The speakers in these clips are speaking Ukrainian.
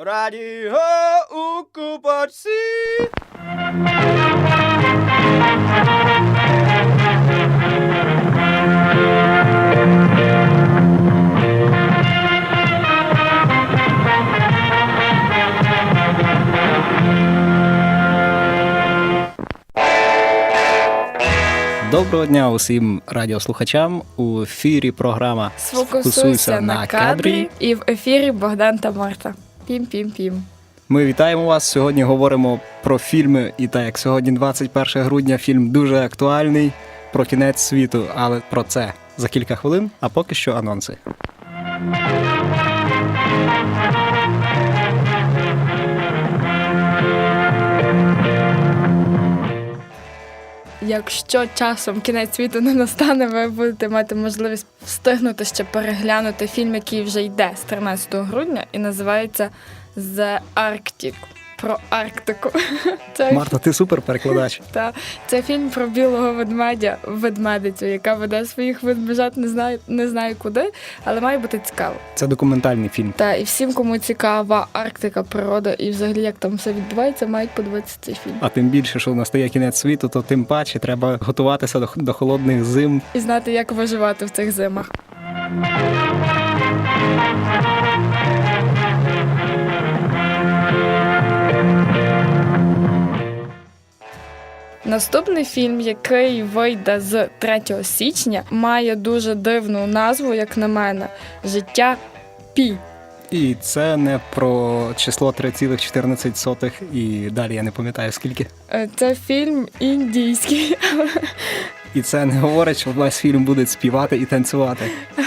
Радіо Укупорці. Доброго дня усім радіослухачам. У ефірі програма Сфокусуйся на кадрі і в ефірі Богдан та Марта. Пім-пім-пім. Ми вітаємо вас. Сьогодні говоримо про фільми. І так як сьогодні 21 грудня, фільм дуже актуальний про кінець світу, але про це за кілька хвилин. А поки що анонси. Якщо часом кінець світу не настане, ви будете мати можливість встигнути ще переглянути фільм, який вже йде з 13 грудня, і називається The Arctic. Про Арктику. Це, Марта, ти супер перекладач. та, це фільм про білого ведмедя, ведмедицю, яка веде своїх ведмежат не знаю, не знаю куди, але має бути цікаво. Це документальний фільм. Та і всім, кому цікава Арктика, природа і взагалі як там все відбувається, мають подивитися цей фільм. А тим більше, що настає кінець світу, то тим паче треба готуватися до, до холодних зим. І знати, як виживати в цих зимах. Наступний фільм, який вийде з 3 січня, має дуже дивну назву, як на мене, Життя Пі. І це не про число 3,14 і далі я не пам'ятаю скільки. Е, Це фільм індійський, І це не говорить, що весь фільм буде співати і танцювати.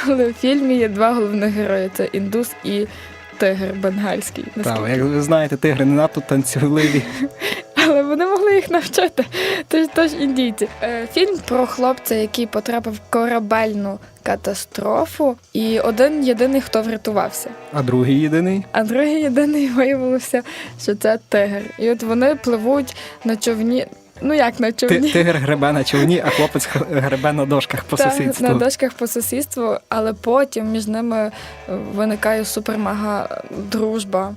але в фільмі є два головних герої: це індус і тигр бенгальський. Так, як ви знаєте, тигри не надто танцювливі. Вони могли їх навчити. Тож, тож індійці. Е, Фільм про хлопця, який потрапив в корабельну катастрофу, і один єдиний, хто врятувався. А другий єдиний А другий єдиний виявилося, що це тигр. І от вони пливуть на човні. Ну як на Ти- човні? тигр гребе на човні, а хлопець гребе на дошках по Та, сусідству. на дошках по сусідству, але потім між ними е, виникає супермега дружба.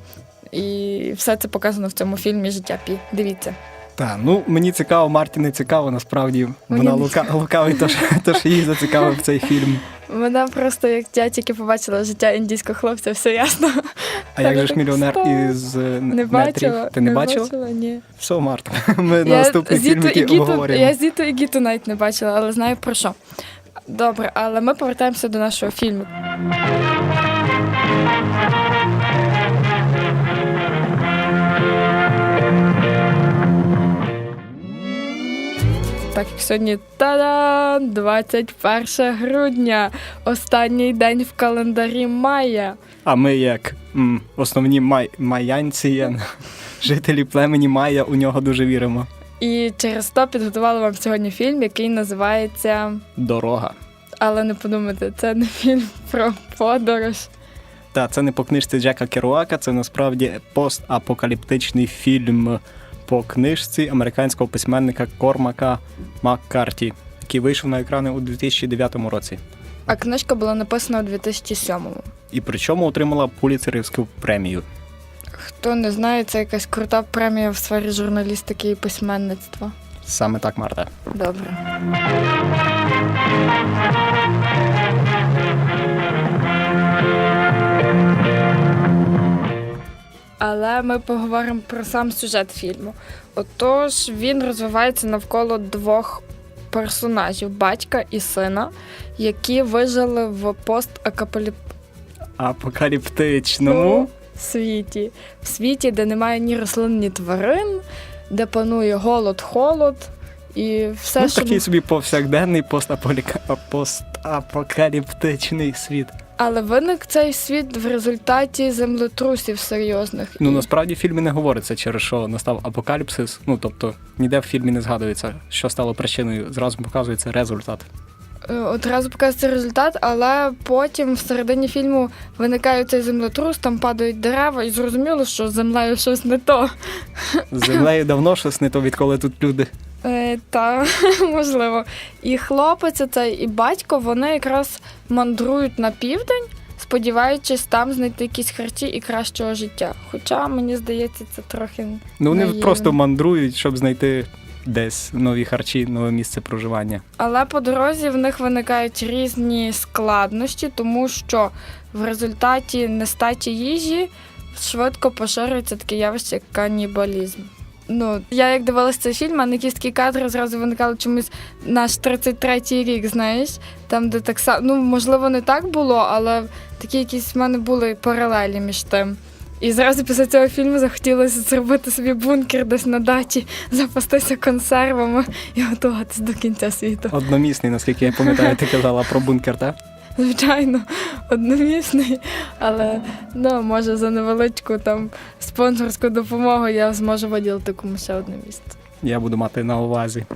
І все це показано в цьому фільмі Життя Пі. Дивіться. Та, ну мені цікаво, Марті не цікаво, насправді Мені вона лука, лукавий, тож, тож її зацікавив цей фільм. Мене просто як я тільки побачила життя індійського хлопця, все ясно. А як же ж мільйонер із е, Не бачила. Ти не, бачила? Ні. Все, Марта. Ми наступний фільм, Зіту і який Гіту, обговорюємо. я Зіту і Гіту навіть не бачила, але знаю про що. Добре, але ми повертаємося до нашого фільму. Так як сьогодні та-дам! 21 грудня, останній день в календарі Майя. А ми, як м, основні май, майянці, жителі племені Майя, у нього дуже віримо. І через то підготувала вам сьогодні фільм, який називається. Дорога. Але не подумайте, це не фільм про подорож. Та це не по книжці Джека Керуака, це насправді постапокаліптичний фільм по книжці американського письменника Кормака Маккарті, який вийшов на екрани у 2009 році. А книжка була написана у 2007-му. І причому отримала Пуліцерівську премію. Хто не знає, це якась крута премія в сфері журналістики і письменництва. Саме так, Марта. Добре. Але ми поговоримо про сам сюжет фільму. Отож, він розвивається навколо двох персонажів батька і сина, які вижили в постакапаліп... Світі. В світі, де немає ні рослин, ні тварин, де панує голод, холод і все, ну, що такий собі повсякденний постапокаліптичний світ. Але виник цей світ в результаті землетрусів серйозних. Ну насправді в фільмі не говориться, через що настав апокаліпсис. Ну тобто ніде в фільмі не згадується, що стало причиною. Зразу показується результат. Е, Одразу показується результат, але потім в середині фільму виникає цей землетрус, там падають дерева, і зрозуміло, що з землею щось не то. З землею давно щось не то, відколи тут люди. Е, та можливо. І хлопець цей, і батько вони якраз мандрують на південь сподіваючись там знайти якісь харчі і кращого життя. Хоча мені здається, це трохи Ну вони Наївно. просто мандрують, щоб знайти десь нові харчі, нове місце проживання. Але по дорозі в них виникають різні складнощі, тому що в результаті нестачі їжі швидко поширюється таке явище, як канібалізм. Ну, я як дивилася цей фільм, а на якісь кадри зразу виникали чомусь наш 33-й рік, знаєш, там, де так само, ну, можливо, не так було, але такі якісь в мене були паралелі між тим. І зразу після цього фільму захотілося зробити собі бункер десь на дачі, запастися консервами і готуватись до кінця світу. Одномісний, наскільки я пам'ятаю, ти казала про бункер, так? Звичайно, одномісний, але ну, може за невеличку там спонсорську допомогу я зможу виділити комусь ще одне місце. Я буду мати на увазі.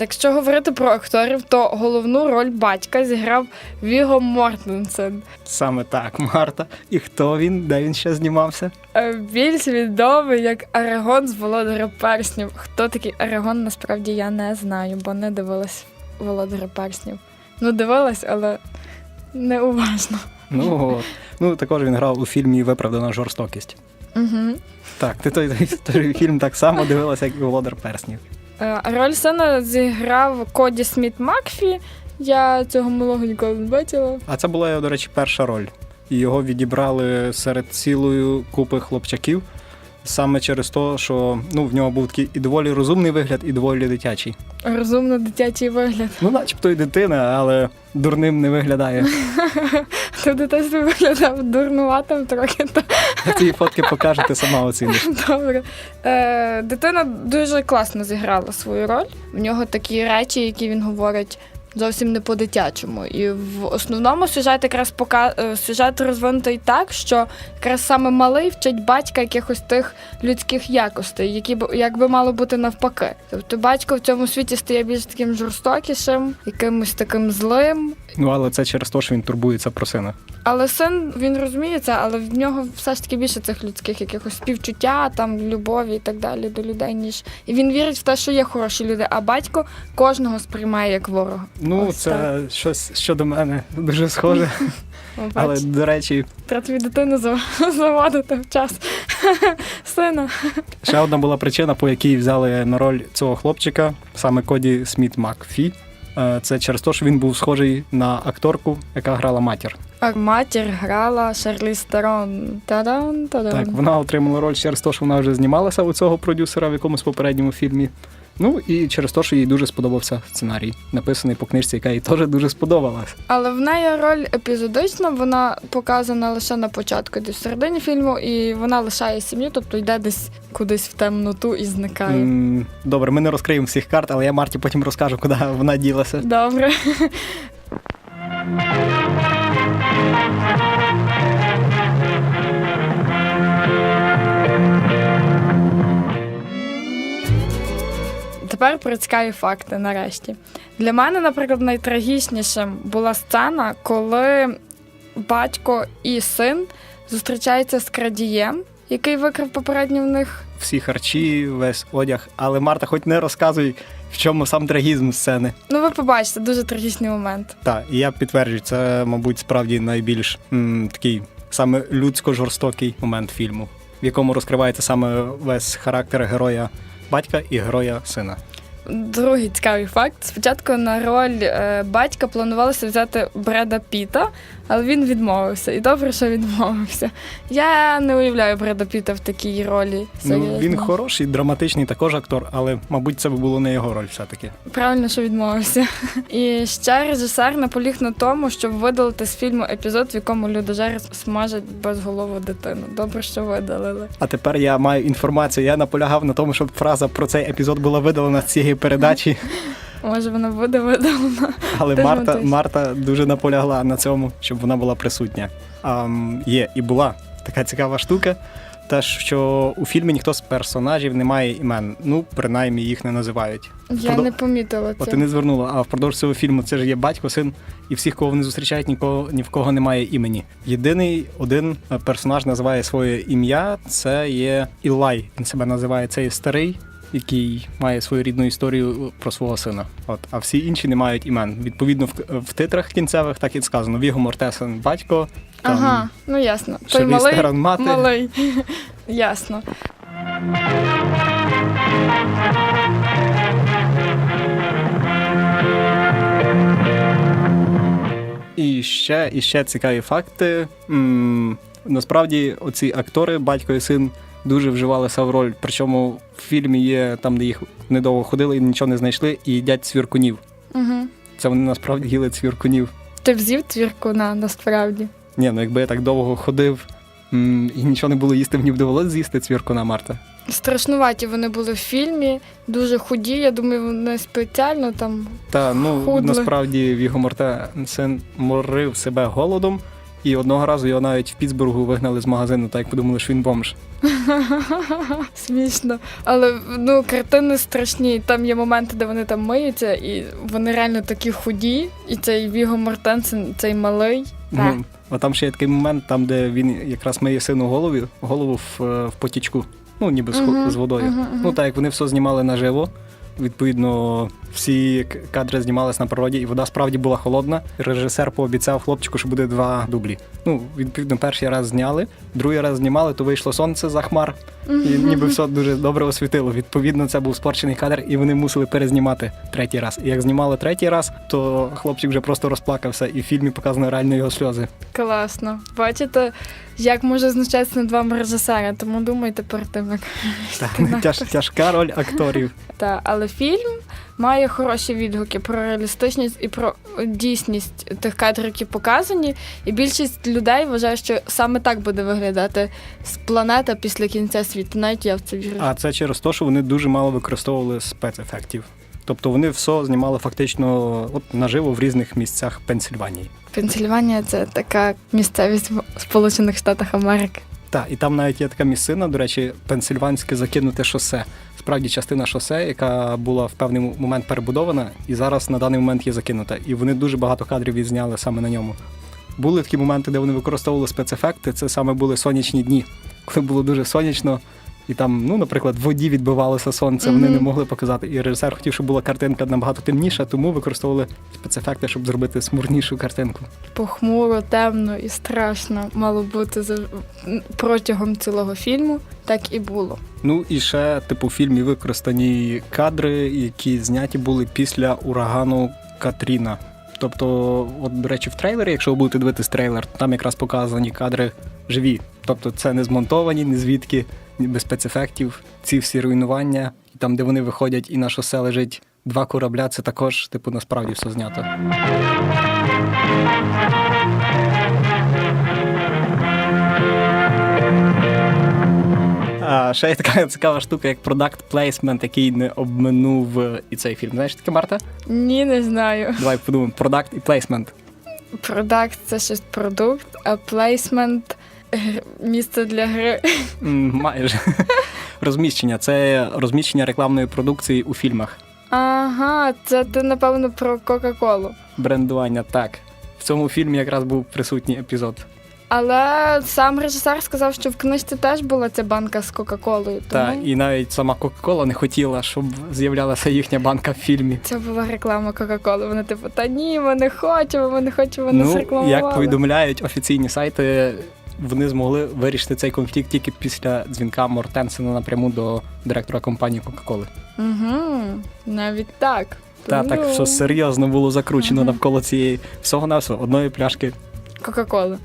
Якщо говорити про акторів, то головну роль батька зіграв Віго Мортенсен. Саме так, Марта. І хто він? Де він ще знімався? Е, Більш відомий як Арагон з Володаря Перснів. Хто такий Арагон, насправді я не знаю, бо не дивилась Володаря Перснів. Ну, дивилась, але не уважно. Ну, от. ну також він грав у фільмі Виправдана жорстокість. Угу. Так, ти той, той, той фільм так само дивилася, як і Володар Перснів. Е, Роль сина зіграв Коді Сміт Макфі. Я цього малого ніколи не бачила. А це була до речі, перша роль. Його відібрали серед цілої купи хлопчаків саме через те, що ну, в нього був такий і доволі розумний вигляд, і доволі дитячий. Розумно дитячий вигляд. Ну, начебто й дитина, але дурним не виглядає. Ти в дитинстві виглядав дурнуватим трохи. Ці фотки покажу, ти сама оціниш. добре. Е, дитина дуже класно зіграла свою роль. В нього такі речі, які він говорить. Зовсім не по-дитячому. І в основному сюжет якраз пока е, сюжет розвинутий так, що якраз саме малий вчить батька якихось тих людських якостей, які б як би мало бути навпаки. Тобто батько в цьому світі стає більш таким жорстокішим, якимось таким злим. Ну, але це через те, що він турбується про сина. Але син він розуміє це, але в нього все ж таки більше цих людських якихось співчуття, там любові і так далі до людей, ніж і він вірить в те, що є хороші люди, а батько кожного сприймає як ворога. Ну, Ось це щось щодо мене дуже схоже. О, Але, до речі, треба тобі дитину зав- заводити в час сина. ще одна була причина, по якій взяли на роль цього хлопчика, саме Коді Сміт Макфі. Е, Це через те, що він був схожий на акторку, яка грала матір. А матір грала Шарлі Стерон. Та-дан, та-дан. Так, вона отримала роль через те, що вона вже знімалася у цього продюсера в якомусь попередньому фільмі. Ну і через те, що їй дуже сподобався сценарій, написаний по книжці, яка їй теж дуже сподобалась. Але в неї роль епізодична, вона показана лише на початку, десь в середині фільму, і вона лишає сім'ю, тобто йде десь кудись в темноту і зникає. М, Добре, ми не розкриємо всіх карт, але я Марті потім розкажу, куди вона ділася. Добре. Тепер про цікаві факти нарешті. Для мене, наприклад, найтрагічнішим була сцена, коли батько і син зустрічаються з крадієм, який викрав попередньо в них Всі харчі, весь одяг. Але Марта, хоч не розказуй, в чому сам трагізм сцени. Ну, ви побачите, дуже трагічний момент. Так, і я підтверджую, це, мабуть, справді найбільш м, такий саме людсько-жорстокий момент фільму, в якому розкривається саме весь характер героя батька і героя сина. Другий цікавий факт. Спочатку на роль е, батька планувалося взяти Бреда Піта, але він відмовився. І добре, що відмовився. Я не уявляю Бреда Піта в такій ролі. Ну, серйозно. він хороший, драматичний також актор, але, мабуть, це б було не його роль все-таки. Правильно, що відмовився. І ще режисер наполіг на тому, щоб видалити з фільму епізод, в якому людожер смажить безголову дитину. Добре, що видалили. А тепер я маю інформацію. Я наполягав на тому, щоб фраза про цей епізод була видалена з цієї передачі, Може, вона буде видалена. але Марта. Марта дуже наполягла на цьому, щоб вона була присутня. А, є і була така цікава штука. те, що у фільмі ніхто з персонажів не має імен. Ну, принаймні їх не називають. Я Продо- не помітила це. ти не звернула, а впродовж цього фільму це ж є батько, син, і всіх, кого вони зустрічають, нікого ні в кого немає імені. Єдиний один е, персонаж називає своє ім'я. Це є Ілай. Він себе називає цей старий, який має свою рідну історію про свого сина. От, а всі інші не мають імен. Відповідно, в, в титрах кінцевих так і сказано: Віго Мортесен батько. Там, Ага, ну ясно. Той малий, Терон мати. малий. Ясно. І ще, і ще цікаві факти. м насправді, оці актори, батько і син, дуже вживалися в роль. Причому в фільмі є там, де їх недовго ходили і нічого не знайшли, і їдять цвіркунів. Угу. Це вони насправді їли цвіркунів. Ти взів твірку на насправді. Ні, ну якби я так довго ходив м, і нічого не було їсти, мені б довелося з'їсти цвіркуна Марта. Страшнуваті вони були в фільмі, дуже худі. Я думаю, вони спеціально там. Та ну Худли. насправді Віго Мортенсен морив себе голодом, і одного разу його навіть в Пітсбургу вигнали з магазину, так як подумали, що він бомж. Смішно. Але ну, картини страшні. Там є моменти, де вони там миються, і вони реально такі худі. І цей Віго Мортенсен, цей малий. Так. Ну, а там ще є такий момент, там, де він якраз миє сину голову, голову в, е, в потічку. Ну, ніби з, Мгм, з водою. мгм, мгм. Ну, так як вони все знімали наживо. Відповідно, всі кадри знімались на природі, і вода справді була холодна. Режисер пообіцяв хлопчику, що буде два дублі. Ну, відповідно, перший раз зняли, другий раз знімали, то вийшло сонце за хмар, і ніби все дуже добре освітило. Відповідно, це був спорчений кадр, і вони мусили перезнімати третій раз. І як знімали третій раз, то хлопчик вже просто розплакався, і в фільмі показано реально його сльози. Класно. Бачите, як може знущатися над вами режисера, тому думайте перед тим, як тяж, тяжка роль акторів. Та, але фільм має хороші відгуки про реалістичність і про дійсність тих кадрів, які показані. І більшість людей вважає, що саме так буде виглядати планета після кінця світу. Навіть я в це вірю. А це через те, що вони дуже мало використовували спецефектів. Тобто вони все знімали фактично от наживо в різних місцях Пенсільванії. Пенсільванія це така місцевість в Сполучених Штатах Америки. Так, і там навіть є така місцина, до речі, пенсильванське закинуте шосе. Справді частина шосе, яка була в певний момент перебудована, і зараз на даний момент є закинута. І вони дуже багато кадрів відзняли саме на ньому. Були такі моменти, де вони використовували спецефекти. Це саме були сонячні дні, коли було дуже сонячно, і там, ну, наприклад, в воді відбивалося сонце, вони Мгм. не могли показати. І режисер хотів, щоб була картинка набагато темніша, тому використовували спецефекти, щоб зробити смурнішу картинку. Похмуро, темно і страшно мало бути протягом цілого фільму. Так і було. Ну і ще, типу, в фільмі використані кадри, які зняті були після урагану Катріна. Тобто, от, до речі, в трейлері, якщо ви будете дивитись трейлер, там якраз показані кадри живі. Тобто це не змонтовані, ні звідки, ні без спецефектів. Ці всі руйнування, і там, де вони виходять, і на шосе лежить два корабля, це також, типу, насправді все знято. А ще є така цікава штука, як продакт плейсмент, який не обминув і цей фільм. Знаєш таке, Марта? Ні, не знаю. Давай подумаємо. Продакт і плейсмент. Продакт це щось продукт, а плейсмент місце для гри. Майже. Розміщення. Це розміщення рекламної продукції у фільмах. Ага, це ти напевно про Кока-Колу. Брендування, так. В цьому фільмі якраз був присутній епізод. Але сам режисер сказав, що в книжці теж була ця банка з Кока-Колою. Та, Тому і навіть сама Кока-Кола не хотіла, щоб з'являлася їхня банка в фільмі. це була реклама Кока-Коли. Вони типу, та ні, ми не хочемо, ми не хочемо нас Ну, рекламували. як повідомляють офіційні сайти, вони змогли вирішити цей конфлікт тільки після дзвінка Мортенсена напряму до директора компанії Кока-Коли. Угу, навіть так. Та так все серйозно було закручено Ага. навколо цієї всього на одної пляшки. Кока-Коли.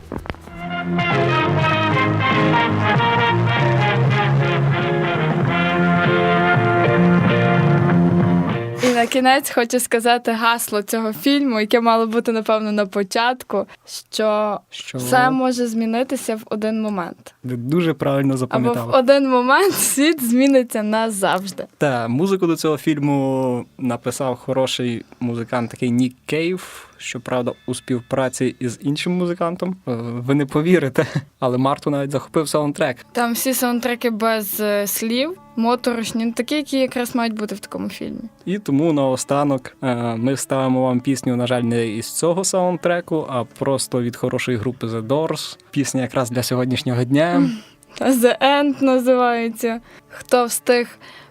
І на кінець хочу сказати гасло цього фільму, яке мало бути, напевно, на початку, що Що все може змінитися в один момент. ви дуже правильно Або в один момент світ зміниться назавжди. Та музику до цього фільму написав хороший музикант, такий Нік Кейв, щоправда, у співпраці із іншим музикантом. Е, Ви не повірите, але Марту навіть захопив саундтрек. Там всі саундтреки без е, слів, моторошні, ну, такі, які якраз мають бути в такому фільмі. І тому наостанок е, ми ставимо вам пісню, на жаль, не із цього саундтреку, а просто від хорошої групи The Doors. Пісня якраз для сьогоднішнього дня. The End називається. Хто встиг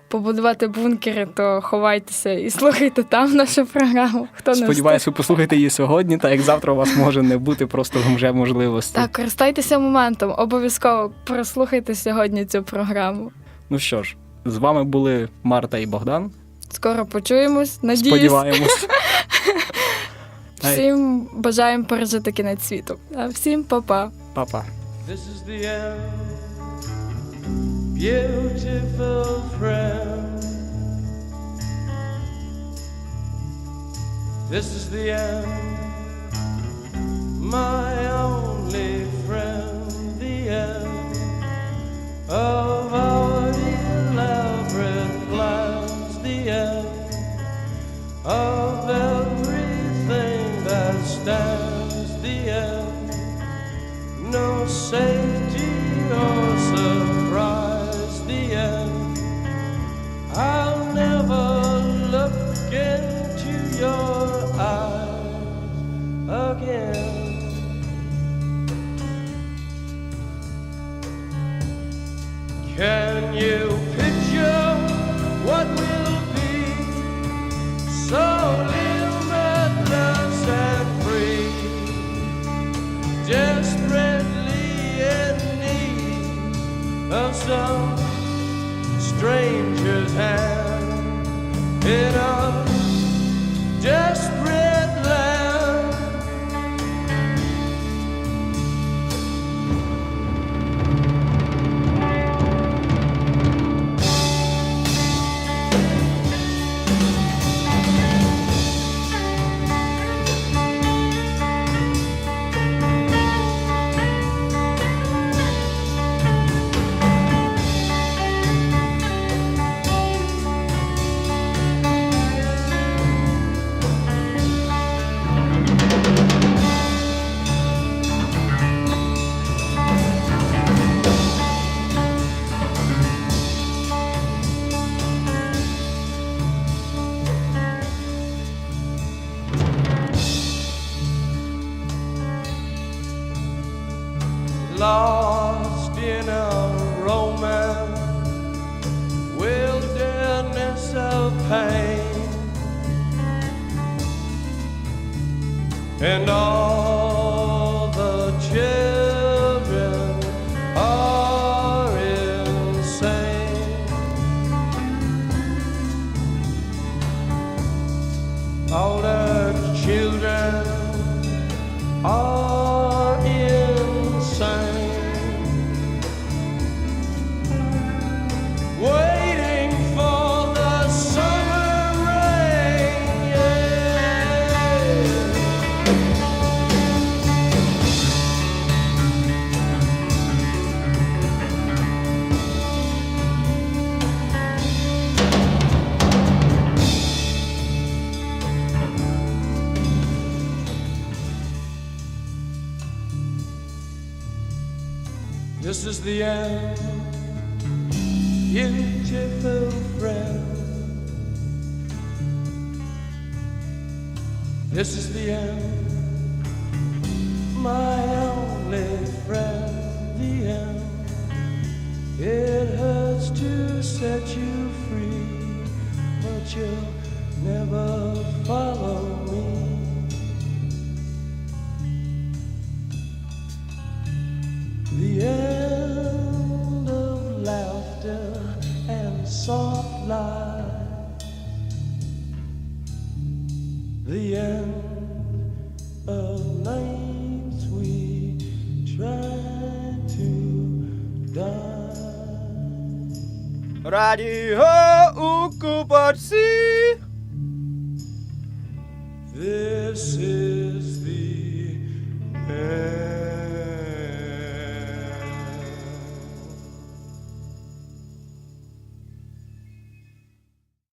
побудувати бункери, то ховайтеся і слухайте там нашу програму. Хто ви послухаєте її сьогодні, та як завтра у вас може не бути просто вже можливості. Так, користайтеся моментом, обов'язково прослухайте сьогодні цю програму. Ну що ж, з вами були Марта і Богдан. Скоро почуємось. Надіюсь, Сподіваємось. всім бажаємо пережити кінець світу. А всім па-па. Па-па. This is the end, beautiful friend. This is the end, my only friend, the end of our elaborate plans, the end of everything that stands, tell it all. This is the end, beautiful friend. This is the end, my only friend. The end. It hurts to set you free, but you'll never follow me. the end of nights we try to die. Radio Ukubasi. This is.